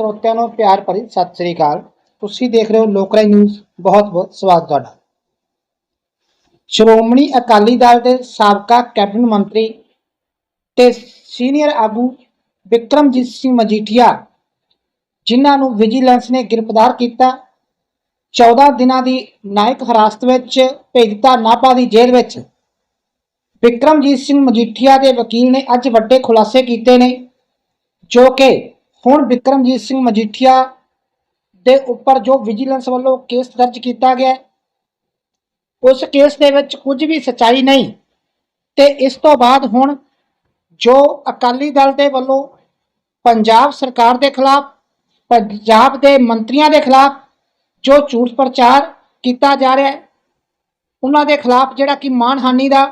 ਸਰੋਤਿਆਂ ਨੂੰ ਪਿਆਰ ਭਰੀ ਸਤਿ ਸ੍ਰੀ ਅਕਾਲ। ਤੁਸੀਂ ਦੇਖ ਰਹੇ ਹੋ ਲੋਕਰਾਈ ਨਿਊਜ਼। ਬਹੁਤ ਬਹੁਤ ਸਵਾਗਤ ਤੁਹਾਡਾ। ਸ਼੍ਰੋਮਣੀ ਅਕਾਲੀ ਦਲ ਦੇ ਸਾਬਕਾ ਕੈਬਨਿਟ ਮੰਤਰੀ ਤੇ ਸੀਨੀਅਰ ਆਗੂ ਵਿਕਰਮਜੀਤ ਸਿੰਘ ਮਜੀਠੀਆ, ਜਿਨ੍ਹਾਂ ਨੂੰ ਵਿਜੀਲੈਂਸ ਨੇ ਗ੍ਰਿਫਤਾਰ ਕੀਤਾ 14 ਦਿਨਾਂ ਦੀ ਨਾਇਕ ਹਿਰਾਸਤ ਵਿੱਚ ਭੇਜਤਾ ਦਿੱਤਾ ਨਾਭਾ ਦੀ ਜੇਲ੍ਹ ਵਿੱਚ। ਵਿਕਰਮਜੀਤ ਸਿੰਘ ਮਜੀਠੀਆ ਦੇ ਵਕੀਲ ਨੇ ਅੱਜ ਵੱਡੇ ਖੁਲਾਸੇ ਕੀਤੇ ਨੇ, ਜੋ ਕਿ ਹੁਣ ਵਿਕਰਮਜੀਤ ਸਿੰਘ ਮਜੀਠੀਆ ਦੇ ਉੱਪਰ ਜੋ ਵਿਜੀਲੈਂਸ ਵੱਲੋਂ ਕੇਸ ਦਰਜ ਕੀਤਾ ਗਿਆ ਉਸ ਕੇਸ ਦੇ ਵਿੱਚ ਕੁਝ ਵੀ ਸਚਾਈ ਨਹੀਂ ਤੇ ਇਸ ਤੋਂ ਬਾਅਦ ਹੁਣ ਜੋ ਅਕਾਲੀ ਦਲ ਦੇ ਵੱਲੋਂ ਪੰਜਾਬ ਸਰਕਾਰ ਦੇ ਖਿਲਾਫ, ਪੰਜਾਬ ਦੇ ਮੰਤਰੀਆਂ ਦੇ ਖਿਲਾਫ ਜੋ ਝੂਠ ਪ੍ਰਚਾਰ ਕੀਤਾ ਜਾ ਰਿਹਾ ਹੈ, ਉਹਨਾਂ ਦੇ ਖਿਲਾਫ ਜਿਹੜਾ ਕਿ ਮਾਨਹਾਨੀ ਦਾ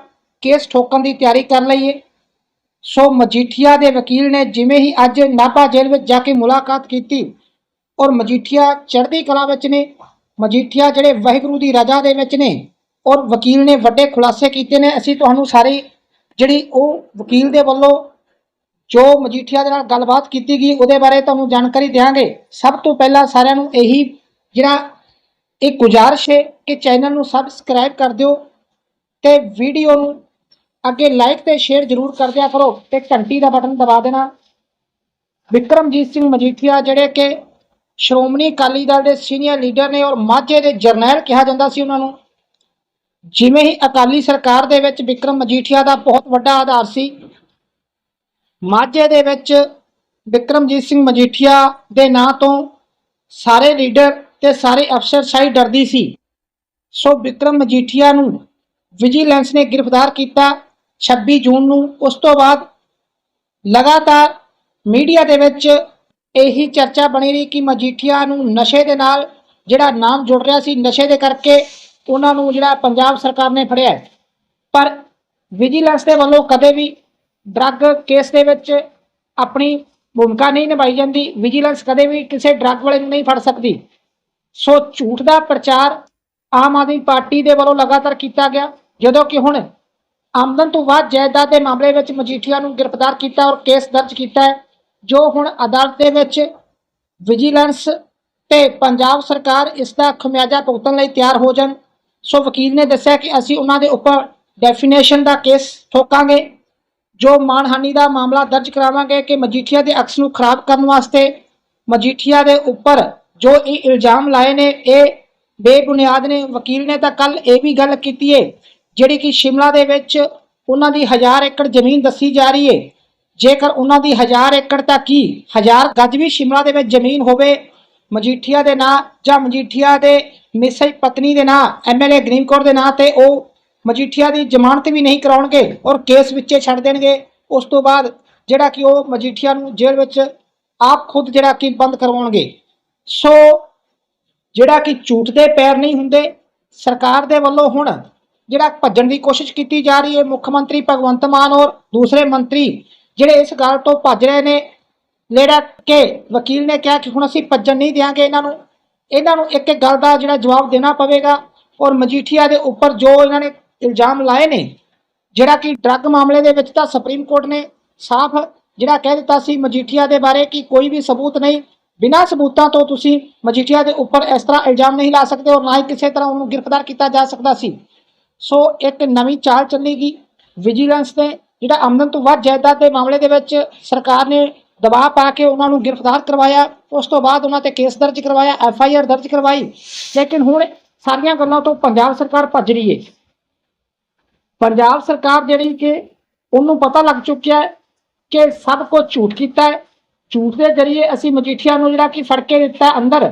ਕੇਸ ਠੋਕਣ ਦੀ ਤਿਆਰੀ ਕਰ ਲਈ ਹੈ ਸੋ ਮਜੀਠੀਆ ਦੇ ਵਕੀਲ ਨੇ ਜਿਵੇਂ ਹੀ ਅੱਜ ਨਾਭਾ ਜੇਲ੍ਹ ਵਿੱਚ ਜਾ ਕੇ ਮੁਲਾਕਾਤ ਕੀਤੀ ਔਰ ਮਜੀਠੀਆ ਚੜ੍ਹਦੀ ਕਲਾ ਵਿੱਚ ਨੇ, ਮਜੀਠੀਆ ਜਿਹੜੇ ਵਾਹਿਗੁਰੂ ਦੀ ਰਜ਼ਾ ਦੇ ਵਿੱਚ ਨੇ ਔਰ ਵਕੀਲ ਨੇ ਵੱਡੇ ਖੁਲਾਸੇ ਕੀਤੇ ਨੇ, ਅਸੀਂ ਤੁਹਾਨੂੰ ਸਾਰੀ ਜਿਹੜੀ ਉਹ ਵਕੀਲ ਦੇ ਵੱਲੋਂ ਜੋ ਮਜੀਠੀਆ ਦੇ ਨਾਲ ਗੱਲਬਾਤ ਕੀਤੀ ਗਈ, ਉਹਦੇ ਬਾਰੇ ਤੁਹਾਨੂੰ ਜਾਣਕਾਰੀ ਦਿਆਂਗੇ। ਸਭ ਤੋਂ ਪਹਿਲਾਂ ਸਾਰਿਆਂ ਨੂੰ ਇਹੀ ਜਿਹੜਾ ਇੱਕ ਗੁਜ਼ਾਰਿਸ਼ ਹੈ ਕਿ ਚੈਨਲ ਨੂੰ ਸਬਸਕ੍ਰਾਈਬ ਕਰ ਦਿਓ ਤੇ ਵੀਡੀਓ ਨੂੰ ਅੱਗੇ ਲਾਈਕ ਤੇ ਸ਼ੇਅਰ ਜ਼ਰੂਰ ਕਰ ਦਿਆ ਕਰੋ ਤੇ ਘੰਟੀ ਦਾ ਬਟਨ ਦਬਾ ਦੇਣਾ। ਵਿਕਰਮਜੀਤ ਸਿੰਘ ਮਜੀਠੀਆ, ਜਿਹੜੇ ਕਿ ਸ਼੍ਰੋਮਣੀ ਅਕਾਲੀ ਦਲ ਦੇ ਸੀਨੀਅਰ ਲੀਡਰ ਨੇ ਔਰ ਮਾਝੇ ਦੇ ਜਰਨੈਲ ਕਿਹਾ ਜਾਂਦਾ ਸੀ ਉਹਨਾਂ ਨੂੰ, ਜਿਵੇਂ ਹੀ ਅਕਾਲੀ ਸਰਕਾਰ ਦੇ ਵਿੱਚ ਵਿਕਰਮ ਮਜੀਠੀਆ ਦਾ ਬਹੁਤ ਵੱਡਾ ਆਧਾਰ ਸੀ, ਮਾਝੇ ਦੇ ਵਿੱਚ ਵਿਕਰਮਜੀਤ ਸਿੰਘ ਮਜੀਠੀਆ ਦੇ ਨਾਂ ਤੋਂ ਸਾਰੇ ਲੀਡਰ ਤੇ ਸਾਰੇ ਅਫਸਰਸ਼ਾਹੀ ਡਰਦੀ ਸੀ। ਸੋ ਵਿਕਰਮ ਮਜੀਠੀਆ ਨੂੰ ਵਿਜੀਲੈਂਸ ਨੇ ਗ੍ਰਿਫਤਾਰ ਕੀਤਾ। 26 ਜੂਨ ਨੂੰ। ਉਸ ਤੋਂ ਬਾਅਦ ਲਗਾਤਾਰ ਮੀਡੀਆ ਦੇ ਵਿੱਚ ਇਹੀ ਚਰਚਾ ਬਣੀ ਰਹੀ ਕਿ ਮਜੀਠੀਆ ਨੂੰ ਨਸ਼ੇ ਦੇ ਨਾਲ ਜਿਹੜਾ ਨਾਮ ਜੁੜ ਰਿਹਾ ਸੀ, ਨਸ਼ੇ ਦੇ ਕਰਕੇ ਉਹਨਾਂ ਨੂੰ ਜਿਹੜਾ ਪੰਜਾਬ ਸਰਕਾਰ ਨੇ ਫੜਿਆ ਪਰ ਵਿਜੀਲੈਂਸ ਦੇ ਵੱਲੋਂ ਕਦੇ ਵੀ ਡਰੱਗ ਕੇਸ ਦੇ ਵਿੱਚ ਆਪਣੀ ਭੂਮਿਕਾ ਨਹੀਂ ਨਿਭਾਈ ਜਾਂਦੀ। ਵਿਜੀਲੈਂਸ ਕਦੇ ਵੀ ਕਿਸੇ ਡਰੱਗ ਵਾਲੇ ਨੂੰ ਨਹੀਂ ਫੜ ਸਕਦੀ। ਸੋ ਝੂਠ ਦਾ ਪ੍ਰਚਾਰ ਆਮ ਆਦਮੀ ਪਾਰਟੀ ਦੇ ਵੱਲੋਂ ਲਗਾਤਾਰ ਕੀਤਾ ਗਿਆ। ਜਦੋਂ ਕਿ ਹੁਣ ਆਮਦਨ ਤੋਂ ਵੱਧ ਜਾਇਦਾਦ ਦੇ ਮਾਮਲੇ ਵਿੱਚ ਮਜੀਠੀਆ ਨੂੰ ਗ੍ਰਿਫਤਾਰ ਕੀਤਾ ਔਰ ਕੇਸ ਦਰਜ ਕੀਤਾ ਹੈ, ਜੋ ਹੁਣ ਅਦਾਲਤ ਦੇ ਵਿੱਚ ਵਿਜੀਲੈਂਸ ਤੇ ਪੰਜਾਬ ਸਰਕਾਰ ਇਸ ਦਾ ਖਮਿਆਜਾ ਭੁਗਤਣ ਲਈ ਤਿਆਰ ਹੋ ਜਾਣ। ਸੋ ਵਕੀਲ ਨੇ ਦੱਸਿਆ ਕਿ ਅਸੀਂ ਉਹਨਾਂ ਦੇ ਉੱਪਰ ਡੈਫੀਨੇਸ਼ਨ ਦਾ ਕੇਸ ਠੋਕਾਂਗੇ, ਜੋ ਮਾਨਹਾਨੀ ਦਾ ਮਾਮਲਾ ਦਰਜ ਕਰਾਵਾਂਗੇ ਕਿ ਮਜੀਠੀਆ ਦੇ ਅਕਸ ਨੂੰ ਖਰਾਬ ਕਰਨ ਵਾਸਤੇ ਮਜੀਠੀਆ ਦੇ ਉੱਪਰ ਜੋ ਇਹ ਇਲਜ਼ਾਮ ਲਾਏ ਨੇ, ਇਹ ਬੇਬੁਨਿਆਦ ਨੇ। ਵਕੀਲ ਨੇ ਤਾਂ ਕੱਲ ਇਹ ਵੀ ਗੱਲ ਕੀਤੀ ਏ ਜਿਹੜੀ ਕਿ ਸ਼ਿਮਲਾ ਦੇ ਵਿੱਚ ਉਹਨਾਂ ਦੀ 1000 ਏਕੜ ਜ਼ਮੀਨ ਦੱਸੀ ਜਾ ਰਹੀ ਹੈ ਜੇਕਰ ਉਹਨਾਂ ਦੀ 1000 ਏਕੜ ਤਾਂ ਕੀ? 1000 ਗੱਜ ਵੀ ਸ਼ਿਮਲਾ ਦੇ ਵਿੱਚ ਜ਼ਮੀਨ ਹੋਵੇ, ਮਜੀਠੀਆ ਦੇ ਨਾਂ ਜਾਂ ਮਜੀਠੀਆ ਦੇ ਮਿਸਜ ਪਤਨੀ ਦੇ ਨਾਂ ਐਮਐਲਏ ਗ੍ਰੀਨਕੋਟ ਦੇ ਨਾਂ ਤੇ ਉਹ ਮਜੀਠੀਆ ਦੀ ਜ਼ਮਾਨਤ ਵੀ ਨਹੀਂ ਕਰਾਉਣਗੇ ਔਰ ਕੇਸ ਵਿੱਚੇ ਛੱਡ ਦੇਣਗੇ। ਉਸ ਤੋਂ ਬਾਅਦ ਜਿਹੜਾ ਕਿ ਉਹ ਮਜੀਠੀਆ ਨੂੰ ਜੇਲ੍ਹ ਵਿੱਚ ਆਪ ਖੁਦ ਜਿਹੜਾ ਕਿ ਬੰਦ ਕਰਵਾਉਣਗੇ। ਸੋ ਜਿਹੜਾ ਕਿ ਝੂਠ ਦੇ ਪੈਰ ਨਹੀਂ ਹੁੰਦੇ, ਸਰਕਾਰ ਦੇ ਵੱਲੋਂ ਹੁਣ ਜਿਹੜਾ ਭੱਜਣ ਦੀ ਕੋਸ਼ਿਸ਼ ਕੀਤੀ ਜਾ ਰਹੀ ਹੈ, ਮੁੱਖ ਮੰਤਰੀ ਭਗਵੰਤ ਮਾਨ ਔਰ ਦੂਸਰੇ ਮੰਤਰੀ ਜਿਹੜੇ ਇਸ ਗੱਲ ਤੋਂ ਭੱਜ ਰਹੇ ਨੇ ਜਿਹੜਾ ਕਿ ਵਕੀਲ ਨੇ ਕਿਹਾ ਕਿ ਹੁਣ ਅਸੀਂ ਭੱਜਣ ਨਹੀਂ ਦਿਆਂਗੇ ਇਹਨਾਂ ਨੂੰ। ਇਹਨਾਂ ਨੂੰ ਇੱਕ ਇੱਕ ਗੱਲ ਦਾ ਜਿਹੜਾ ਜਵਾਬ ਦੇਣਾ ਪਵੇਗਾ ਔਰ ਮਜੀਠੀਆ ਦੇ ਉੱਪਰ ਜੋ ਇਹਨਾਂ ਨੇ ਇਲਜ਼ਾਮ ਲਾਏ ਨੇ, ਜਿਹੜਾ ਕਿ ਡਰੱਗ ਮਾਮਲੇ ਦੇ ਵਿੱਚ ਤਾਂ ਸੁਪਰੀਮ ਕੋਰਟ ਨੇ ਸਾਫ਼ ਜਿਹੜਾ ਕਹਿ ਦਿੱਤਾ ਸੀ ਮਜੀਠੀਆ ਦੇ ਬਾਰੇ ਕਿ ਕੋਈ ਵੀ ਸਬੂਤ ਨਹੀਂ, ਬਿਨਾਂ ਸਬੂਤਾਂ ਤੋਂ ਤੁਸੀਂ ਮਜੀਠੀਆ ਦੇ ਉੱਪਰ ਇਸ ਤਰ੍ਹਾਂ ਇਲਜ਼ਾਮ ਨਹੀਂ ਲਾ ਸਕਦੇ ਔਰ ਨਾ ਹੀ ਕਿਸੇ ਤਰ੍ਹਾਂ ਉਹਨੂੰ ਗ੍ਰਿਫਤਾਰ ਕੀਤਾ ਜਾ ਸਕਦਾ ਸੀ। ਸੋ ਇੱਕ ਨਵੀਂ ਚਾਲ ਚੱਲੇਗੀ। ਵਿਜੀਲੈਂਸ ਨੇ ਜਿਹੜਾ ਆਮਦਨ ਤੋਂ ਵੱਧ ਜਾਇਦਾਦ ਦੇ ਮਾਮਲੇ ਦੇ ਵਿੱਚ ਸਰਕਾਰ ਨੇ ਦਬਾਅ ਪਾ ਕੇ ਉਹਨਾਂ ਨੂੰ ਗ੍ਰਿਫਤਾਰ ਕਰਵਾਇਆ। ਉਸ ਤੋਂ ਬਾਅਦ ਉਹਨਾਂ ਤੇ ਕੇਸ ਦਰਜ ਕਰਵਾਇਆ, ਐਫ ਆਈ ਆਰ ਦਰਜ ਕਰਵਾਈ। ਲੇਕਿਨ ਹੁਣ ਸਾਰੀਆਂ ਗੱਲਾਂ ਤੋਂ ਪੰਜਾਬ ਸਰਕਾਰ ਭੱਜ ਰਹੀ ਹੈ ਪੰਜਾਬ ਸਰਕਾਰ ਜਿਹੜੀ ਕਿ ਉਹਨੂੰ ਪਤਾ ਲੱਗ ਚੁੱਕਿਆ ਹੈ ਕਿ ਸਭ ਕੁਝ ਝੂਠ ਕੀਤਾ ਹੈ। ਝੂਠ ਦੇ ਜ਼ਰੀਏ ਅਸੀਂ ਮਜੀਠੀਆ ਨੂੰ ਜਿਹੜਾ ਕਿ ਫੜ ਕੇ ਦਿੱਤਾ ਅੰਦਰ।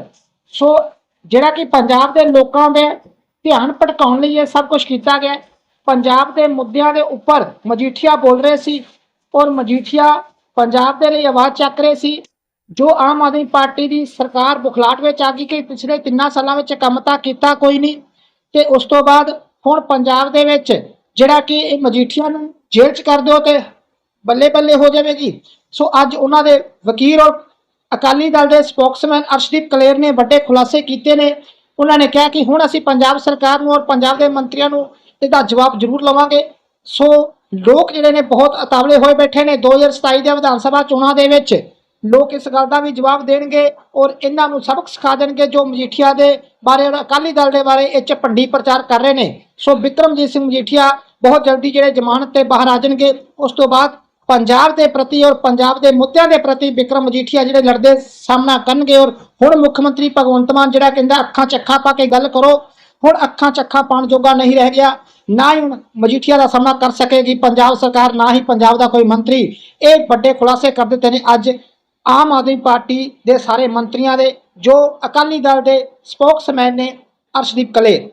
ਸੋ ਜਿਹੜਾ ਕਿ ਪੰਜਾਬ ਦੇ ਲੋਕਾਂ ਦੇ ਧਿਆਨ ਭਟਕਾਉਣ ਲਈ ਇਹ ਸਭ ਕੁਝ ਕੀਤਾ ਗਿਆ ਪੰਜਾਬ ਦੇ ਮੁੱਦਿਆਂ ਦੇ ਉੱਪਰ ਮਜੀਠੀਆ ਬੋਲ ਰਹੇ ਸੀ ਔਰ ਮਜੀਠੀਆ ਪੰਜਾਬ ਦੇ ਲਈ ਆਵਾਜ਼ ਚੱਕ ਰਹੇ ਸੀ। ਜੋ ਆਮ ਆਦਮੀ ਪਾਰਟੀ ਦੀ ਸਰਕਾਰ ਬੁਖਲਾਟ ਵਿੱਚ ਆ ਗਈ ਕਿ ਪਿਛਲੇ ਤਿੰਨਾਂ ਸਾਲਾਂ ਵਿੱਚ ਕੰਮ ਤਾਂ ਕੀਤਾ ਕੋਈ ਨਹੀਂ ਤੇ ਉਸ ਤੋਂ ਬਾਅਦ ਹੁਣ ਪੰਜਾਬ ਦੇ ਵਿੱਚ ਜਿਹੜਾ ਕਿ ਇਹ ਮਜੀਠੀਆ ਨੂੰ ਜੇਲ੍ਹ 'ਚ ਕਰ ਦਿਓ ਤੇ ਬੱਲੇ ਬੱਲੇ ਹੋ ਜਾਵੇਗੀ। ਸੋ ਅੱਜ ਉਹਨਾਂ ਦੇ ਵਕੀਲ ਔਰ ਅਕਾਲੀ ਦਲ ਦੇ ਸਪੋਕਸਮੈਨ ਅਰਸ਼ਦੀਪ ਕਲੇਰ ਨੇ ਵੱਡੇ ਖੁਲਾਸੇ ਕੀਤੇ ਨੇ ਉਹਨਾਂ ਨੇ ਕਿਹਾ ਕਿ ਹੁਣ ਅਸੀਂ ਪੰਜਾਬ ਸਰਕਾਰ ਨੂੰ ਔਰ ਪੰਜਾਬ ਦੇ ਮੰਤਰੀਆਂ ਨੂੰ ਇਹਦਾ ਜਵਾਬ ਜ਼ਰੂਰ ਲਵਾਂਗੇ। ਸੋ ਲੋਕ ਜਿਹੜੇ ਨੇ ਬਹੁਤ ਅਤਾਵਲੇ ਹੋਏ ਬੈਠੇ ਨੇ 2027 ਦੇ ਵਿਧਾਨ ਸਭਾ ਚੋਣਾਂ ਦੇ ਵਿੱਚ। ਲੋਕ ਇਸ ਗੱਲ ਦਾ ਵੀ ਜਵਾਬ ਦੇਣਗੇ ਔਰ ਇਹਨਾਂ ਨੂੰ ਸਬਕ ਸਿਖਾ ਦੇਣਗੇ ਜੋ ਮਜੀਠੀਆ ਦੇ ਬਾਰੇ ਔਰ ਅਕਾਲੀ ਦਲ ਦੇ ਬਾਰੇ ਇਹ 'ਚ ਭੰਡੀ ਪ੍ਰਚਾਰ ਕਰ ਰਹੇ ਨੇ। ਸੋ ਵਿਕਰਮਜੀਤ ਸਿੰਘ ਮਜੀਠੀਆ ਬਹੁਤ ਜਲਦੀ ਜਿਹੜੇ ਜ਼ਮਾਨਤ ਤੇ ਬਾਹਰ ਆ ਜਾਣਗੇ। ਉਸ ਤੋਂ ਬਾਅਦ ਪੰਜਾਬ ਦੇ ਪ੍ਰਤੀ ਔਰ ਪੰਜਾਬ ਦੇ ਮੁੱਦਿਆਂ ਦੇ ਪ੍ਰਤੀ ਵਿਕਰਮ ਮਜੀਠੀਆ ਜਿਹੜੇ ਲੜਦੇ ਸਾਹਮਣਾ ਕਰਨਗੇ ਔਰ ਹੁਣ ਮੁੱਖ ਮੰਤਰੀ ਭਗਵੰਤ ਮਾਨ ਜਿਹੜਾ ਕਹਿੰਦਾ ਅੱਖਾਂ ਚੱਖਾ ਪਾ ਕੇ ਗੱਲ ਕਰੋ, ਹੁਣ ਅੱਖਾਂ ਚੱਖਾ ਅੱਖਾਂ ਪਾਉਣ ਜੋਗਾ ਨਹੀਂ ਰਹਿ ਗਿਆ, ਨਾ ਹੀ ਹੁਣ ਮਜੀਠੀਆ ਦਾ ਸਾਹਮਣਾ ਕਰ ਸਕੇਗੀ ਪੰਜਾਬ ਸਰਕਾਰ, ਨਾ ਹੀ ਪੰਜਾਬ ਦਾ ਕੋਈ ਮੰਤਰੀ। ਇਹ ਵੱਡੇ ਖੁਲਾਸੇ ਕਰ ਦਿੱਤੇ ਨੇ ਅੱਜ ਆਮ ਆਦਮੀ ਪਾਰਟੀ ਦੇ ਸਾਰੇ ਮੰਤਰੀਆਂ ਦੇ, ਜੋ ਅਕਾਲੀ ਦਲ ਦੇ ਸਪੋਕਸਮੈਨ ਨੇ ਅਰਸ਼ਦੀਪ ਕਲੇਰ